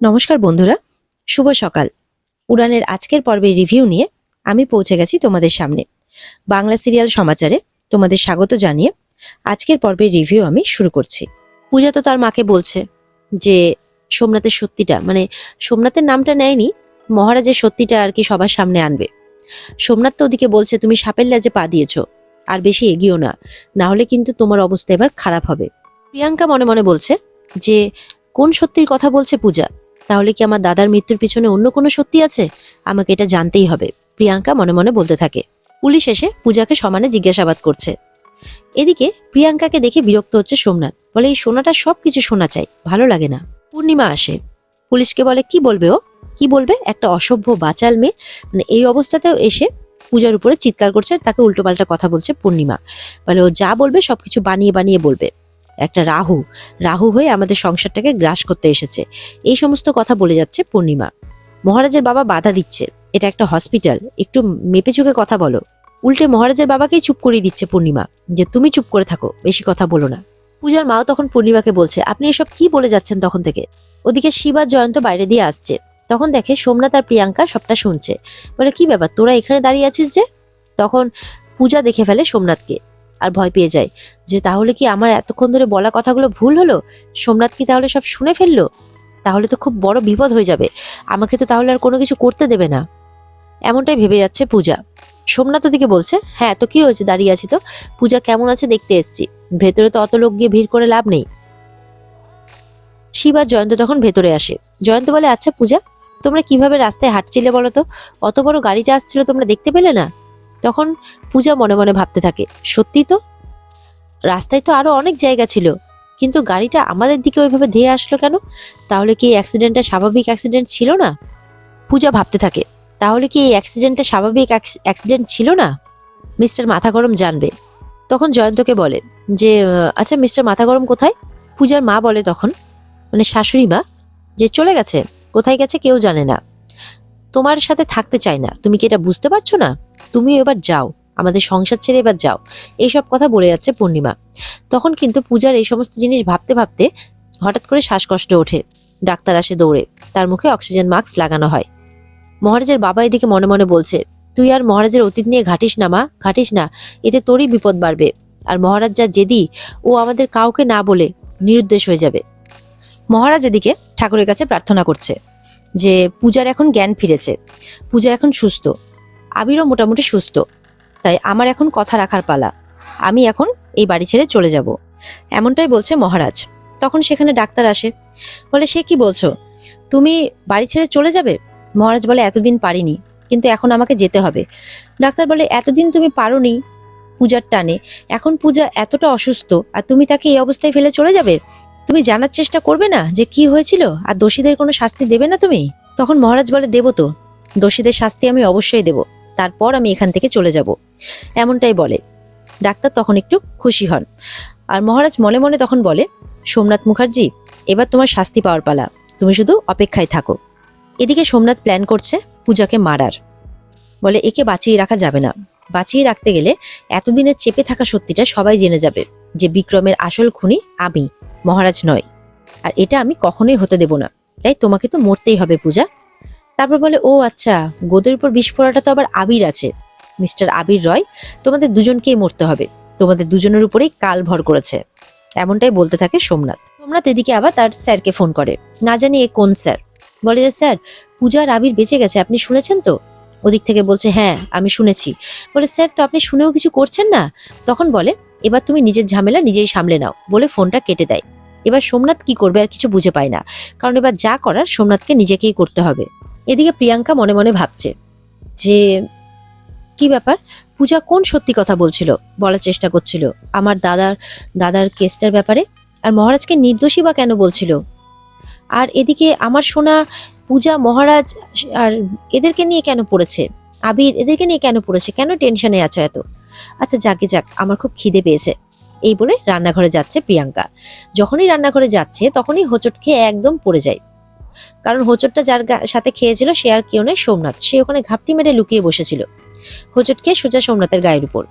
নমস্কার বন্ধুরা, শুভ সকাল। উড়ানের আজকের পর্বের রিভিউ নিয়ে আমি পৌঁছে গেছি তোমাদের সামনে। বাংলা সিরিয়াল সমাচারে তোমাদের স্বাগত জানিয়ে আজকের পর্বের রিভিউ আমি শুরু করছি। পূজা তো তার মাকে বলছে যে সোমনাথের সত্যিটা মানে সোমনাথের নামটা নেয়নি, মহারাজের সত্যিটা আর কি সবার সামনে আনবে। সোমনাথ তো ওদিকে বলছে, তুমি সাপের লাজে পা দিয়েছ, আর বেশি এগিয়েও না না হলে কিন্তু তোমার অবস্থা এবার খারাপ হবে। প্রিয়াঙ্কা মনে মনে বলছে যে, কোন সত্যির কথা বলছে পূজা? তাহলে কি আমার দাদার মৃত্যুর পিছনে অন্য কোনো সত্যি আছে? আমাকে এটা জানতেই হবে। প্রিয়াঙ্কা মনে মনে বলতে থাকে। পুলিশ এসে পূজাকে সমানে জিজ্ঞাসাবাদ করছে। এদিকে প্রিয়াঙ্কাকে দেখে বিরক্ত হচ্ছে সোমনাথ। বলে, এই সোনাটা সব কিছু শোনা চাই। ভালো লাগে না। পূর্ণিমা আসে। পুলিশকে বলে, কি বলবে ও? কি বলবে? একটা অসভ্য বাচাল মেয়ে। মানে এই অবস্থাতেও এসে পূজার উপরে চিৎকার করছে আর তাকে উল্টোপাল্টা কথা বলছে পূর্ণিমা। বলে, ও যা বলবে সবকিছু বানিয়ে বানিয়ে বলবে। একটা রাহু। রাহু হয়ে আমাদের সংসারটাকে গ্রাস করতে এসেছে। এই সমস্ত কথা বলে যাচ্ছে পূর্ণিমা। মহারাজের বাবা বাধা দিচ্ছে। এটা একটা হসপিটাল। একটু মেপে চুকে কথা বলো। উল্টে মহারাজের বাবাকেই চুপ করিয়ে দিচ্ছে পূর্ণিমা। যে তুমি চুপ করে থাকো, বেশি কথা বলো না। পূজার মাও তখন পূর্ণিমাকে বলছে, আপনি এসব কি বলে যাচ্ছেন তখন থেকে? ওদিকে শিবা জয়ন্ত বাইরে দিয়ে আসছে। তখন দেখে সোমনাথ আর প্রিয়াঙ্কা সবটা শুনছে। বলে, কি ব্যাপার? তোরা এখানে দাঁড়িয়ে আছিস যে? তখন পূজা দেখে ফেলে সোমনাথকে। আর ভয় পেয়ে যায়। যে তাহলে কি আমার এতক্ষণ ধরে বলা কথাগুলো ভুল হলো? সোমনাথ কি তাহলে সব শুনে ফেলল? তাহলে তো খুব বড় বিপদ হয়ে যাবে। আমাকে তো তাহলে আর কোনো কিছু করতে দেবে না। এমনটাই ভেবে যাচ্ছে পূজা। সোমনাথ ওদিকে বলছে হ্যাঁ তো কি হয়েছে? দাঁড়িয়ে আছি তো। পূজা, কেমন আছে? দেখতে এসছি। ভেতরে তো অত লোক গিয়ে ভিড় করে লাভ নেই। শিবা জয়ন্ত তখন ভেতরে আসে। জয়ন্ত বলে আচ্ছা পূজা, তোমরা কীভাবে রাস্তায় হাঁটছিলে বলো তো? অত বড় গাড়িটা আসছিল, তোমরা দেখতে পেলে না? তখন পূজা মনে মনে ভাবতে থাকে, সত্যি তো? রাস্তায় তো আরও অনেক জায়গা ছিল, কিন্তু গাড়িটা আমাদের দিকে ওইভাবে ধেয়ে আসলো কেন? তাহলে কি এই অ্যাক্সিডেন্টটা স্বাভাবিক অ্যাক্সিডেন্ট ছিল না? পূজা ভাবতে থাকে, তাহলে কি এই অ্যাক্সিডেন্টটা স্বাভাবিক অ্যাক্সিডেন্ট ছিল না? মিস্টার মাথা গরম জানবে। তখন জয়ন্তকে বলে যে আচ্ছা মিস্টার মাথা গরম কোথায়? পূজার মা বলে তখন মানে শাশুড়ি মা, যে চলে গেছে, কোথায় গেছে কেউ জানে না। তোমার সাথে থাকতে চায় না, তুমি কি এটা বুঝতে পারছ না? তুমি এবার যাও। আমাদের সংসার ছেড়ে এবার যাও। এইসব কথা বলে যাচ্ছে পূর্ণিমা। তখন কিন্তু পূজার এই সমস্ত জিনিস ভাবতে ভাবতে হঠাৎ করে শ্বাসকষ্ট ওঠে। ডাক্তার আসে দৌড়ে। তার মুখে অক্সিজেন মাস্ক লাগানো হয়। মহারাজের বাবা এদিকে মনে মনে বলছে, তুই আর মহারাজের অতীত নিয়ে ঘাটিস না মা, ঘাটিস না। এতে তোরই বিপদ বাড়বে। আর মহারাজ যা জেদি, ও আমাদের কাউকে না বলে নিরুদ্দেশ হয়ে যাবে। মহারাজ এদিকে ঠাকুরের কাছে প্রার্থনা করছে যে, পূজার এখন জ্ঞান ফিরেছে। পূজা এখন সুস্থ। আবিরও মোটামুটি সুস্থ। তাই আমার এখন কথা রাখার পালা। আমি এখন এই বাড়ি ছেড়ে চলে যাব। এমনটাই বলছে মহারাজ। তখন সেখানে ডাক্তার আসে। বলে, সে কি বলছো? তুমি বাড়ি ছেড়ে চলে যাবে? মহারাজ বলে, এতদিন পারিনি, কিন্তু এখন আমাকে যেতে হবে। ডাক্তার বলে, এতদিন তুমি পারোনি পূজার টানে। এখন পূজা এতটা অসুস্থ, আর তুমি তাকে এই অবস্থায় ফেলে চলে যাবে? তুমি জানার চেষ্টা করবে না যে কি হয়েছিল? আর দোষীদের কোনো শাস্তি দেবে না তুমি? তখন মহারাজ বলে, দেবো তো। দোষীদের শাস্তি আমি অবশ্যই দেব। তারপর আমি এখান থেকে চলে যাব। এমনটাই বলে। ডাক্তার তখন একটু খুশি হন। আর মহারাজ মনে মনে তখন বলে, সোমনাথ মুখার্জি, এবার তোমার শাস্তি পাওয়ার পালা। তুমি শুধু অপেক্ষায় থাকো। এদিকে সোমনাথ প্ল্যান করছে পূজাকে মারার। বলে, একে বাঁচিয়ে রাখা যাবে না। বাঁচিয়ে রাখতে গেলে এতদিনের চেপে থাকা সত্যিটা সবাই জেনে যাবে যে বিক্রমের আসল খুনি আমি, মহারাজ নয়। আর এটা আমি কখনোই হতে দেব না। তাই তোমাকে তো মরতেই হবে পূজা। তারপর বলে, ও আচ্ছা গোদের উপর বিস্ফোরাটা তো আবার আবির আছে। মিস্টার আবির রয়, তোমাদের দুজনকেই মরতে হবে। তোমাদের দুজনের উপরেই কাল ভর করেছে। এমনটাই বলতে থাকে সোমনাথ। সোমনাথ এদিকে আবার তার স্যারকে ফোন করে। না জানি এ কোন স্যার। বলে যে স্যার, পূজার আবির বেঁচে গেছে, আপনি শুনেছেন তো? ওদিক থেকে বলছে হ্যাঁ আমি শুনেছি। বলে, স্যার তো আপনি শুনেও কিছু করছেন না? তখন বলে, এবার তুমি নিজের ঝামেলা নিজেই সামলে নাও। বলে ফোনটা কেটে দেয়। এবার সোমনাথ কি করবে আর কিছু বুঝে পায় না। কারণ এবার যা করার সোমনাথকে নিজেকেই করতে হবে। এদিকে প্রিয়াঙ্কা মনে মনে ভাবছে যে, কি ব্যাপার? পূজা কোন সত্যি কথা বলছিল? বলার চেষ্টা করছিল। আমার দাদার দাদার কেসটার ব্যাপারে? আর মহারাজকে নির্দোষী বা কেন বলছিল? আর এদিকে আমার শোনা পূজা, মহারাজ আর এদেরকে নিয়ে কেন পড়েছে? আবির, এদেরকে নিয়ে কেন পড়েছে? কেন টেনশনে আছো এত? আচ্ছা যাকে যাক, আমার খুব খিদে পেয়েছে। এই বলে রান্নাঘরে যাচ্ছে প্রিয়াঙ্কা। যখনই রান্নাঘরে যাচ্ছে, তখনই হোঁচট খেয়ে একদম পড়ে যায়। কারণ হোঁচটটা যার সাথে খেয়েছিল, সে আর কেউ নয়, সোমনাথ। সে ওখানে ঘাপটি মেরে লুকিয়ে বসেছিল। হোঁচট খেয়ে সোজা সোমনাথের গায়ের উপর।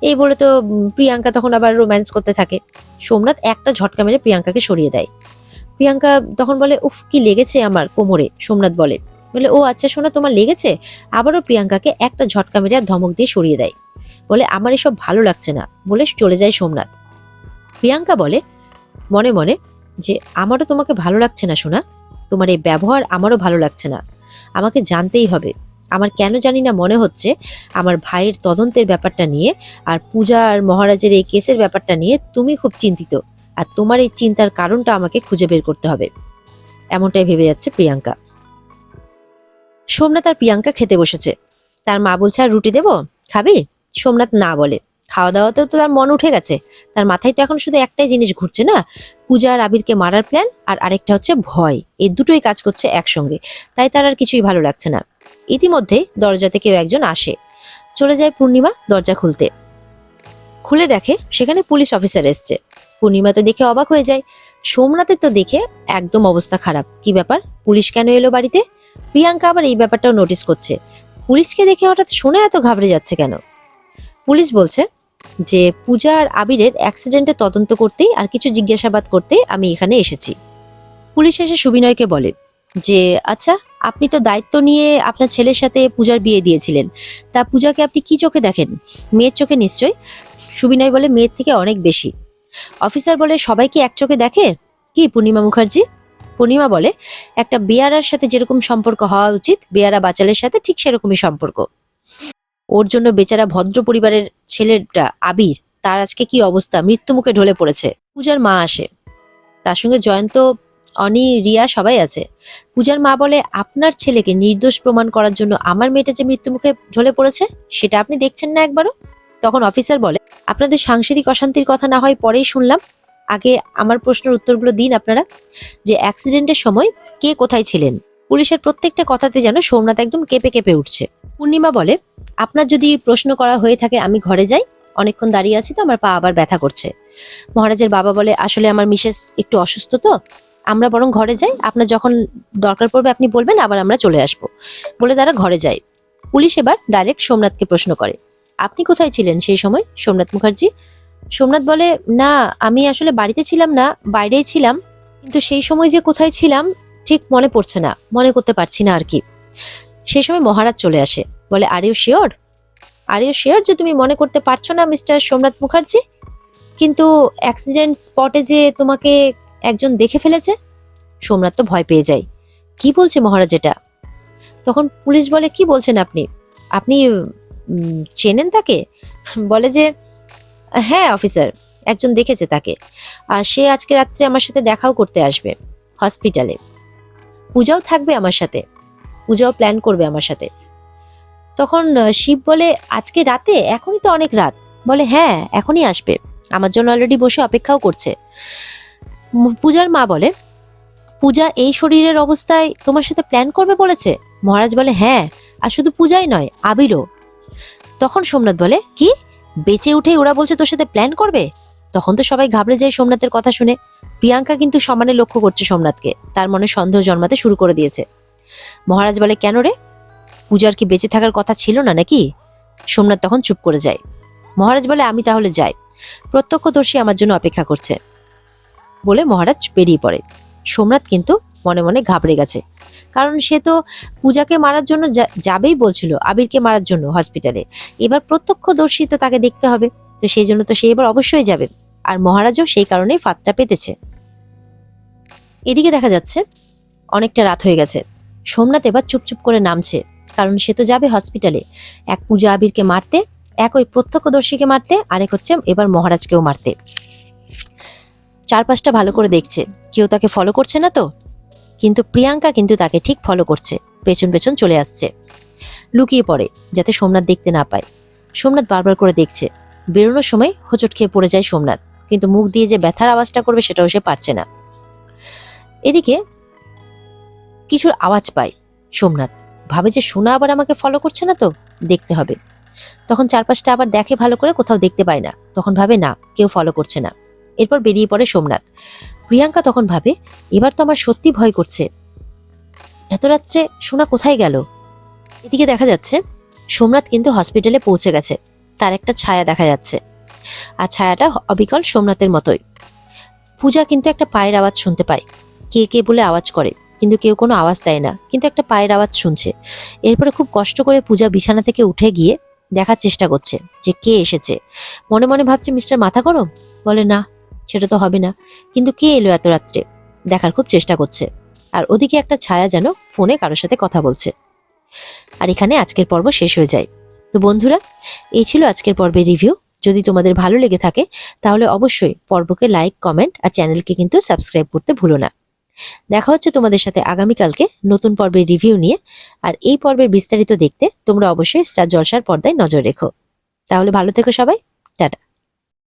এই বলে তো প্রিয়াঙ্কা তখন আবার রোম্যান্স করতে থাকে। সোমনাথ একটা ঝটকা মেরে প্রিয়াঙ্কাকে সরিয়ে দেয়। প্রিয়াঙ্কা তখন বলে, উফ, কি লেগেছে আমার কোমরে? সোমনাথ বলে। বলে, ও আচ্ছা শোনা, তোমার লেগেছে? আবারও প্রিয়াঙ্কাকে একটা ঝটকা মেরে আর ধমক দিয়ে সরিয়ে দেয়। বলে, আমার এসব ভালো লাগছে না। বলে চলে যায় সোমনাথ। প্রিয়াঙ্কা বলে, মনে মনে যে, আমারও তোমাকে ভালো লাগছে না শোনা তোমার এই ব্যবহার আমারও ভালো লাগছে না। আমাকে জানতেই হবে। আমার কেন জানি না মনে হচ্ছে আমার ভাইয়ের তদন্তের ব্যাপারটা নিয়ে আর পূজা আর মহারাজের এই কেসের ব্যাপারটা নিয়ে তুমি খুব চিন্তিত আর তোমার এই চিন্তার কারণটা আমাকে খুঁজে বের করতে হবে। এমনটাই ভেবে যাচ্ছে প্রিয়াঙ্কা। সোমনাথ আর প্রিয়াঙ্কা খেতে বসেছে। তার মা বলছে, আর রুটি দেবো? খাবি? সোমনাথ না বলে। খাওয়া দাওয়াতেও তো তার মন উঠে গেছে। তার মাথায় তো এখন শুধু একটাই জিনিস ঘুরছে না? পূজা আর আবিরকে মারার প্ল্যান আর আরেকটা হচ্ছে ভয়। এই দুটোই কাজ করছে একসঙ্গে। তাই তার আর কিছুই ভালো লাগছে না। ইতিমধ্যেই দরজাতে কেউ একজন আসে। চলে যায় পূর্ণিমা দরজা খুলতে। খুলে দেখে সেখানে পুলিশ অফিসার এসছে। পূর্ণিমা তো দেখে অবাক হয়ে যায়। সোমনাথের তো দেখে একদম অবস্থা খারাপ। কি ব্যাপার? পুলিশ কেন এলো বাড়িতে? প্রিয়াঙ্কা আবার এই ব্যাপারটাও নোটিস করছে। পুলিশকে দেখে হঠাৎ শোনা এত ঘাবড়ে যাচ্ছে কেন? পুলিশ বলছে যে পূজা আর আবিরের অ্যাক্সিডেন্টে তদন্ত করতেই আর কিছু জিজ্ঞাসাবাদ করতে আমি এখানে এসেছি। পুলিশ এসে সুবিনয়কে বলে যে আচ্ছা আপনি তো দায়িত্ব নিয়ে আপনার ছেলের সাথে পূজার বিয়ে দিয়েছিলেন। তা পূজাকে আপনি কি চোখে দেখেন? মেয়ের চোখে নিশ্চয় সুবিনয় বলে, মেয়ের থেকে অনেক বেশি। অফিসার বলে, সবাই কি এক চোখে দেখে? কি, পূর্ণিমা মুখার্জি? পূর্ণিমা বলে, একটা বেয়ারার সাথে যেরকম সম্পর্ক হওয়া উচিত, বেয়ারা বাচালের সাথে ঠিক সেরকমই সম্পর্ক। ওর জন্য বেচারা ভদ্র পরিবারের ছেলেটা আবির, তার আজকে কি অবস্থা? মৃত্যু মুখে ঢলে পড়েছে। পূজার মা আসে। তার সঙ্গে জয়ন্ত, অনি, রিয়া সবাই আছে। পূজার মা বলে, আপনার ছেলেকে নির্দোষ প্রমাণ করার জন্য আমার মেয়েটা যে মৃত্যু মুখে ঢলে পড়েছে, সেটা আপনি দেখছেন না একবারও? তখন অফিসার বলে, আপনাদের সাংসারিক অশান্তির কথা না হয় পরেই শুনলাম। আগে আমার প্রশ্নের উত্তরগুলো দিন আপনারা। যে অ্যাক্সিডেন্টের সময় কে কোথায় ছিলেন? পুলিশের প্রত্যেকটা কথাতে যেন সোমনাথ একদম কেঁপে কেঁপে উঠছে। পূর্ণিমা বলে আপনার যদি প্রশ্ন করা হয়ে থাকে, আমি ঘরে যাই। অনেকক্ষণ দাঁড়িয়ে আছি তো, আমার পা আবার ব্যথা করছে। মহারাজের বাবা বলে, আসলে আমার মিসেস একটু অসুস্থ তো, আমরা বরং ঘরে যাই। আপনার যখন দরকার পড়বে, আপনি বলবেন, আবার আমরা চলে আসব। বলে তারা ঘরে যায়। পুলিশ এবার ডাইরেক্ট সোমনাথকে প্রশ্ন করে, আপনি কোথায় ছিলেন সেই সময়? সোমনাথ মুখার্জি, সোমনাথ বলে, না, আমি আসলে বাড়িতে ছিলাম না, বাইরেই ছিলাম। কিন্তু সেই সময় যে কোথায় ছিলাম, ঠিক মনে পড়ছে না, মনে করতে পারছি না আর কি। সেই সময় মহারাজ চলে আসে। বলে are you sure are you sure যে তুমি মনে করতে পারছ না, মিস্টার সোমনাথ মুখার্জি? কিন্তু অ্যাক্সিডেন্ট স্পটে যে তোমাকে একজন দেখে ফেলেছে, সোমনাথ তো ভয় পেয়ে যায়। কি বলছে মহারাজ এটা? তখন পুলিশ বলে, কি বলছেন আপনি? আপনি চেনেন তাকে? বলে যে হ্যাঁ অফিসার একজন দেখেছে তাকে। আর সে আজকে রাত্রে আমার সাথে দেখাও করতে আসবে হসপিটালে পূজাও থাকবে আমার সাথে। পূজাও প্ল্যান করবে আমার সাথে। তখন শিব বলে, আজকে রাতে? এখনই তো অনেক রাত। বলে হ্যাঁ এখনই আসবে। আমার জন্য অলরেডি বসে অপেক্ষাও করছে। পূজার মা বলে, পূজা এই শরীরের অবস্থায় তোমার সাথে প্ল্যান করবে বলেছে? মহারাজ বলে হ্যাঁ আর শুধু পূজাই নয়, আবিরও। তখন সোমনাথ বলে, কি? বেঁচে উঠে ওরা বলছে তোর সাথে প্ল্যান করবে? তখন তো সবাই ঘাবড়ে যায় সোমনাথের কথা শুনে। প্রিয়াঙ্কা কিন্তু সমানে লক্ষ্য করছে সোমনাথকে। তার মনে সন্দেহ জন্মাতে শুরু করে দিয়েছে। মহারাজ বলে, কেন রে? পূজার কি বেঁচে থাকার কথা ছিল না নাকি? সোমনাথ তখন চুপ করে যায়। মহারাজ বলে, আমি তাহলে যাই। প্রত্যক্ষদর্শী আমার জন্য অপেক্ষা করছে। বলে মহারাজ বেরিয়ে পড়ে। সোমনাথ কিন্তু মনে মনে ঘাবড়ে গেছে। কারণ সে তো পূজাকে মারার জন্য যাবেই বলছিল, আবিরকে মারার জন্য হসপিটালে। এবার প্রত্যক্ষদর্শী তো তাকে দেখতে হবে, তো সেই জন্য তো সে এবার অবশ্যই যাবে। আর মহারাজও সেই কারণেই ফাঁদটা পেতেছে। এদিকে দেখা যাচ্ছে, অনেকটা রাত হয়ে গেছে। সোমনাথ এবার চুপচুপ করে নামছে। কারণ সে তো যাবে হসপিটালে এক পূজা আবিরকে মারতে এক ওই প্রত্যক্ষদর্শীকে মারতে, আরেক হচ্ছে এবার মহারাজকেও মারতে। চারপাশটা ভালো করে দেখছে। কেউ তাকে ফলো করছে না তো? কিন্তু প্রিয়াঙ্কা কিন্তু তাকে ঠিক ফলো করছে। পেছন পেছন চলে আসছে। লুকিয়ে পড়ে, যাতে সোমনাথ দেখতে না পায়। সোমনাথ বারবার করে দেখছে। বেরোনোর সময় হোঁচট খেয়ে পড়ে যায় সোমনাথ। কিন্তু মুখ দিয়ে যে ব্যথার আওয়াজটা করবে সেটাও সে পারছে না। এদিকে কিছুর আওয়াজ পায় সোমনাথ। ভাবে যে সোনা আবার আমাকে ফলো করছে না তো? দেখতে হবে। তখন চারপাশটা আবার দেখে ভালো করে কোথাও দেখতে পায় না। তখন ভাবে, না, কেউ ফলো করছে না। এরপর বেরিয়ে পড়ে সোমনাথ। প্রিয়াঙ্কা তখন ভাবে, এবার তো আমার সত্যি ভয় করছে। এত রাত্রে সোনা কোথায় গেল? এদিকে দেখা যাচ্ছে, সোমনাথ কিন্তু হসপিটালে পৌঁছে গেছে। তার একটা ছায়া দেখা যাচ্ছে। আর ছায়াটা অবিকল সোমনাথের মতোই। পূজা কিন্তু একটা পায়ের আওয়াজ শুনতে পায়। কে কে বলে আওয়াজ করে। কিন্তু কেউ কোনো আওয়াজ দেয় না, কিন্তু একটা পায়ের আওয়াজ শুনছে। এরপরে খুব কষ্ট করে পূজা বিছানা থেকে উঠে গিয়ে দেখার চেষ্টা করছে যে কে এসেছে। মনে মনে ভাবছে, মিস্টার মাথা গরম? বলে, না, সেটা তো হবে না। কিন্তু কে এলো এত রাত্রে? দেখার খুব চেষ্টা করছে। আর ওদিকে একটা ছায়া যেন ফোনে কারোর সাথে কথা বলছে। আর এখানে আজকের পর্ব শেষ হয়ে যায়। তো বন্ধুরা, এই ছিল আজকের পর্বের রিভিউ। যদি তোমাদের ভালো লেগে থাকে, তাহলে অবশ্যই পর্বকে লাইক, কমেন্ট আর চ্যানেলকে কিন্তু সাবস্ক্রাইব করতে ভুলো না। দেখা হচ্ছে তোমাদের সাথে আগামীকালকে নতুন পর্বের রিভিউ নিয়ে। আর এই পর্বের বিস্তারিত দেখতে তোমরা অবশ্যই স্টার জলসার পর্দায় নজর রেখো। তাহলে ভালো থেকো সবাই। টাটা।